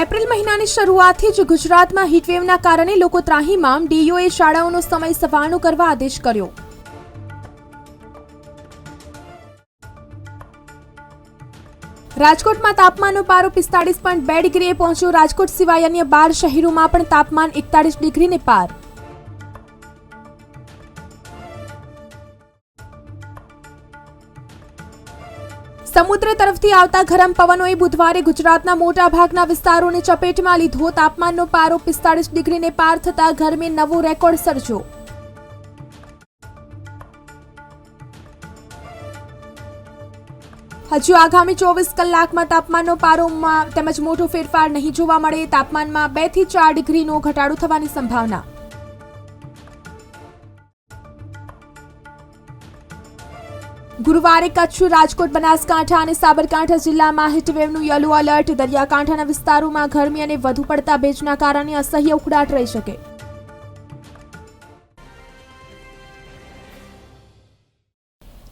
April મહિનાની શરૂઆતથી જ ગુજરાતમાં હીટવેવના કારણે લોકો ત્રાહીમામ ડીઓએ શાળાઓનો સમય સવારનો કરવા આદેશ કર્યો. રાજકોટમાં તાપમાનનો પારો પિસ્તાળીસ પોઈન્ટ બે ડિગ્રીએ પહોંચ્યો. રાજકોટ સિવાય અન્ય બાર શહેરોમાં પણ તાપમાન એકતાળીસ ડિગ્રીને પાર. સમુદ્ર તરફથી આવતા ગરમ પવનોએ બુધવારે ગુજરાતના મોટા ભાગના વિસ્તારોને ચપેટમાં લીધો. તાપમાનનો પારો પિસ્તાળીસ ડિગ્રીને પાર થતા ગરમી નવો રેકોર્ડ સર્જ્યો. હજુ આગામી ચોવીસ કલાકમાં તાપમાનનો પારોમાં તેમજ મોટો ફેરફાર નહીં જોવા મળે. તાપમાનમાં બેથી ચાર ડિગ્રીનો ઘટાડો થવાની સંભાવના. ગુરુવારે કચ્છ રાજકોટ, બનાસકાંઠા અને સાબરકાંઠા જિલ્લામાં હીટવેવનું યલો એલર્ટ દરિયાકાંઠાના વિસ્તારોમાં ગરમી અને વધુ પડતા ભેજના કારણે અસહ્ય ઉકળાટ રહી શકે.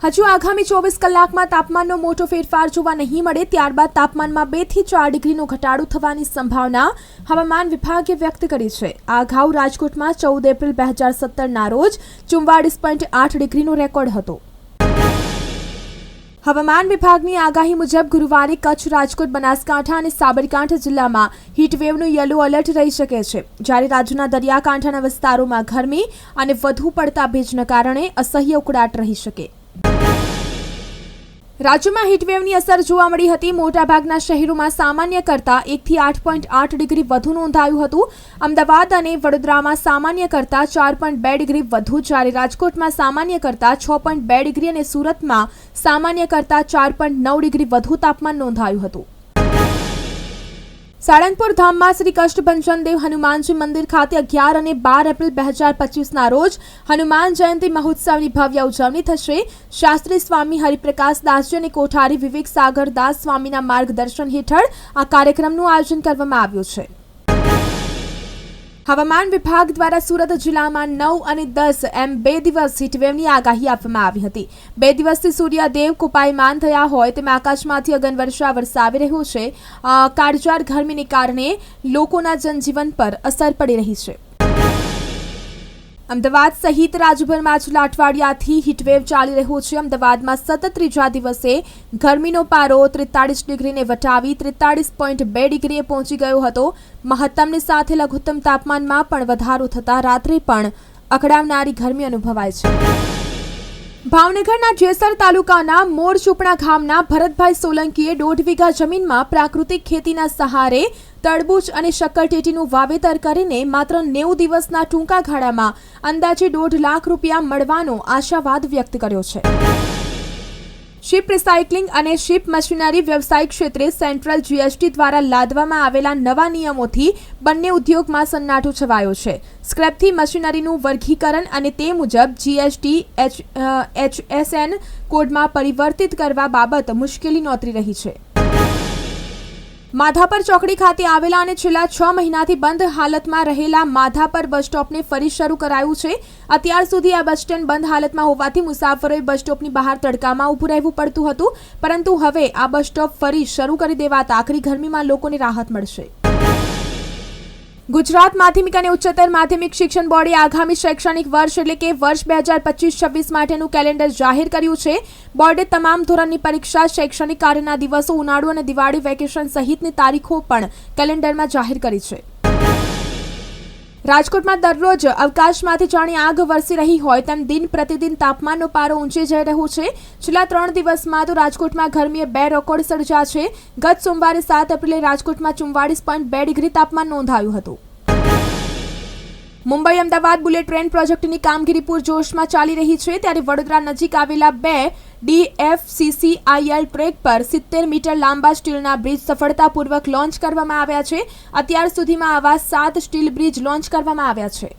હજુ આગામી ચોવીસ કલાકમાં તાપમાનનો મોટો ફેરફાર જોવા નહીં મળે, ત્યારબાદ તાપમાનમાં બેથી ચાર ડિગ્રીનો ઘટાડો થવાની સંભાવના હવામાન વિભાગે વ્યક્ત કરી છે. આ અગાઉ રાજકોટમાં ચૌદ એપ્રિલ બે હજાર સત્તરના રોજ ચુમ્વાળીસ પોઈન્ટ આઠ ડિગ્રીનો રેકોર્ડ હતો. હવામાન વિભાગની આગાહી મુજબ ગુરુવારે કચ્છ, રાજકોટ, બનાસકાંઠા અને સાબરકાંઠા જિલ્લામાં હીટવેવનું યલો એલર્ટ રહી શકે છે. જ્યારે રાજ્યના દરિયાકાંઠાના વિસ્તારોમાં ગરમી અને વધુ પડતા ભેજના કારણે અસહ્ય ઉકળાટ રહી શકે. રાજ્યમાં હીટવેવની અસર જોવા મળી હતી. મોટાભાગના શહેરોમાં સામાન્ય કરતાં એકથી આઠ પોઈન્ટ આઠ ડિગ્રી વધુ નોંધાયું હતું. અમદાવાદ અને વડોદરામાં સામાન્ય કરતાં ચાર પોઈન્ટ બે ડિગ્રી વધુ, જ્યારે રાજકોટમાં સામાન્ય કરતાં છ પોઈન્ટ બે ડિગ્રી અને સુરતમાં સામાન્ય કરતાં ચાર પોઈન્ટ નવ ડિગ્રી વધુ તાપમાન નોંધાયું હતું. સાળંગપુર ધામમાં શ્રી કષ્ટભંજન દેવ હનુમાનજી મંદિર ખાતે અગિયાર અને બાર એપ્રિલ બે હજાર પચીસના રોજ હનુમાન જયંતિ મહોત્સવની ભવ્ય ઉજવણી થશે. શાસ્ત્રી સ્વામી હરિપ્રકાશ દાસજી અને કોઠારી વિવેક સાગર દાસ સ્વામીના માર્ગદર્શન હેઠળ આ કાર્યક્રમનું આયોજન કરવામાં આવ્યું છે. હવામાન વિભાગ દ્વારા સુરત જિલ્લામાં નવ અને દસ એમ બે દિવસ હીટવેવની આગાહી આપવામાં આવી હતી. બે દિવસથી સૂર્યદેવ કુપાયમાન થયા હોય તેમ આકાશમાંથી અગનવર્ષા વરસાવી રહ્યું છે. કાળઝાળ ગરમીને કારણે લોકોના જનજીવન પર અસર પડી રહી છે. અમદાવાદ સહિત રાજ્યભરમાં છેલ્લા અઠવાડિયાથી હીટવેવ ચાલી રહ્યો છે. અમદાવાદમાં સતત ત્રીજા દિવસે ગરમીનો પારો ત્રેતાળીસ ડિગ્રીને વટાવી ત્રેતાળીસ પોઈન્ટ બે ડિગ્રીએ પહોંચી ગયો હતો. મહત્તમની સાથે લઘુત્તમ તાપમાનમાં પણ વધારો થતાં રાત્રે પણ અકળાવનારી ગરમી અનુભવાય છે. ભાવનગરના જેસર તાલુકાના મોરચુપણા ગામના ભરતભાઈ સોલંકીએ દોઢ વીઘા જમીનમાં પ્રાકૃતિક ખેતીના સહારે તરબૂચ અને શક્કરટેટીનું વાવેતર કરીને માત્ર નેવું દિવસના ટૂંકા ગાળામાં અંદાજે દોઢ લાખ રૂપિયા મળવાનો આશાવાદ વ્યક્ત કર્યો છે. શિપ રિસાયકલિંગ અને શિપ મશીનરી વ્યવસાય ક્ષેત્રે સેન્ટ્રલ જીએસટી દ્વારા લાદવામાં આવેલા નવા નિયમોથી બંને ઉદ્યોગમાં સન્નાટો છવાયો છે. સ્ક્રેપથી મશીનરીનું વર્ગીકરણ અને તે મુજબ જીએસટી, એચ એચએસએન કોડમાં પરિવર્તિત કરવા બાબત મુશ્કેલી નોતરી રહી છે. માધાપર ચોકડી ખાતે આવેલા અને છેલ્લા છ મહિનાથી બંધ હાલતમાં રહેલા માધાપર બસ સ્ટોપને ફરી શરૂ કરાયું છે. અત્યાર સુધી આ બસ સ્ટેન્ડ બંધ હાલતમાં હોવાથી મુસાફરોએ બસ સ્ટોપની બહાર તડકામાં ઊભું રહેવું પડતું હતું. પરંતુ હવે આ બસ સ્ટોપ ફરી શરૂ કરી દેવાતા આખરી ગરમીમાં લોકોને રાહત મળશે. ગુજરાત માધ્યમિક અને ઉચ્ચતર માધ્યમિક શિક્ષણ બોર્ડે આગામી શૈક્ષણિક વર્ષ એટલે કે વર્ષ બે હજાર પચીસ છવ્વીસ માટેનું કેલેન્ડર જાહેર કર્યું છે. બોર્ડે તમામ ધોરણની પરીક્ષા, શૈક્ષણિક કાર્યના દિવસો ઉનાળુ અને દિવાળી વેકેશન સહિતની તારીખો પણ કેલેન્ડરમાં જાહેર કરી છે. રાજકોટમાં દરરોજ અવકાશમાંથી જાણે આગ વરસી રહી હોય તેમ દિન પ્રતિદિન તાપમાનનો પારો ઊંચે જઈ રહ્યો છે. છેલ્લા ત્રણ દિવસમાં તો રાજકોટમાં ગરમીએ બે રેકોર્ડ સર્જ્યા છે. ગત સોમવારે સાત એપ્રિલે રાજકોટમાં ચુમ્વાળીસ પોઈન્ટ બે ડિગ્રી તાપમાન નોંધાયું હતું. મુંબઈ અમદાવાદ બુલેટ ટ્રેન પ્રોજેક્ટની કામગીરી પૂરજોશમાં ચાલી રહી છે. ત્યારે વડોદરા નજીક આવેલા બે ડીએફસીસીઆઈએલ ટ્રેક પર સિત્તેર મીટર લાંબા સ્ટીલના બ્રિજ સફળતાપૂર્વક લોન્ચ કરવામાં આવ્યા છે. અત્યાર સુધીમાં આવા સાત સ્ટીલ બ્રિજ લોન્ચ કરવામાં આવ્યા છે.